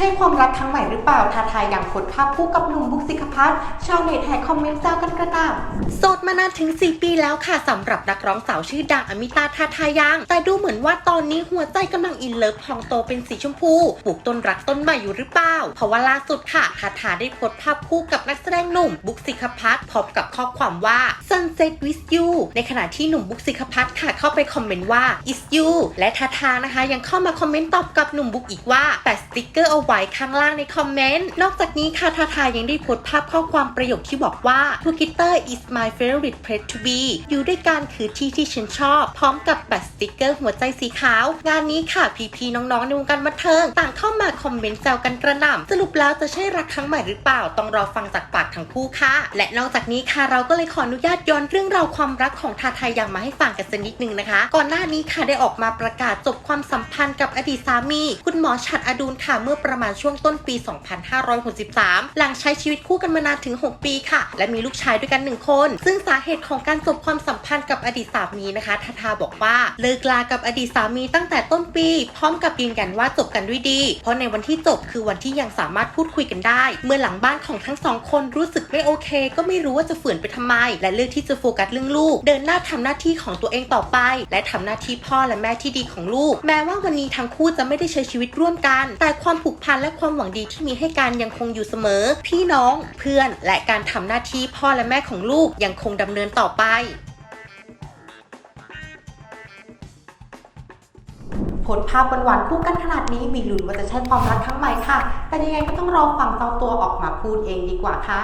ช่ความรักครั้งใหม่หรือเปล่าทาทายอย่างโพสต์ภาพคู่กับหนุ่มบุกสิกพัฒน์ชาวเน็ตแห่คอมเมนต์แซวกันกระหน่ำโสดมานานถึง 4 ปีแล้วค่ะสำหรับนักร้องสาวชื่อดังอมิตาทาทายัง แต่ดูเหมือนว่าตอนนี้หัวใจกำลังอินเลิฟพองโตเป็นสีชมพูปลูกต้นรักต้นใหม่อยู่หรือเปล่า เพราะว่าล่าสุดค่ะทาทาได้โพสต์ภาพคู่กับนักแสดงหนุ่มบุกสิกพัฒน์พร้อมกับข้อความว่า sunset with you ในขณะที่หนุ่มบุ๊กสิกพัฒน์ค่ะเข้าไปคอมเมนต์ว่า is you และทาทานะคะ ยังเข้ามาคอมเมนต์ตอบกับหนุ่มบุ๊กอีกว่าแปะสติกเกอร์เอาไว้ข้างล่างในคอมเมนต์ นอกจากนี้ค่ะทาทายังได้โพสต์ภาพข้อความประโยคที่บอกว่า Twitter is my favorite place to be อยู่ด้วยกันคือที่ที่ฉันชอบ พร้อมกับแปะสติกเกอร์หัวใจสีขาว งานนี้ค่ะพี่ๆน้องๆในวงการบันเทิง ต่างเข้ามาคอมเมนต์แซวกันกระหน่ำสรุปแล้วจะใช่รักครั้งใหม่หรือเปล่าต้องรอฟังจากปากทั้งคู่ค่ะและนอกจากนี้ค่ะเราก็เลยขออนุญาตย้อนเรื่องราวความรักของทาทายังมาให้ฟังกันสักนิดนึงนะคะ ก่อนหน้านี้ค่ะได้ออกมาประกาศจบความสัมพันธ์กับอดีตสามี คุณหมอฉัดอดุลค่ะเมื่อประมาณช่วงต้นปี 2563 หลังใช้ชีวิตคู่กันมานานถึง 6 ปีค่ะ และมีลูกชายด้วยกัน 1 คน ซึ่งสาเหตุของการจบความสัมพันธ์กับอดีตสามีนะคะทาทาบอกว่าเลิกลากับอดีตสามีตั้งแต่ต้นปี พร้อมกับยืนยันว่าจบกันด้วยดี เพราะในวันที่จบคือวันที่ยังสามารถพูดคุยกันได้ เมื่อหลังบ้านของทั้งสองคนรู้สึกไม่โอเค ก็ไม่รู้ว่าจะฝืนไปทำไม และเลือกที่จะโฟกัสเรื่องลูก เดินหน้าทำหน้าที่ของตัวเองต่อไป และทำหน้าที่พ่อและแม่ที่ดีของลูก แม้ว่าวันนี้ทั้งคู่จะไม่ได้ใช้ชีวิตร่วมกัน แต่ความผูกพันและความหวังดีที่มีให้กันยังคงอยู่เสมอ พี่น้องเพื่อนและการทำหน้าที่พ่อและแม่ของลูกยังคงดำเนินต่อไปผลภาพหวานๆคู่กันขนาดนี้มีลุ้นว่าจะใช่ความรักครั้งใหม่ค่ะ แต่ยังไงก็ต้องรอฟังเจ้าตัวออกมาพูดเองดีกว่าค่ะ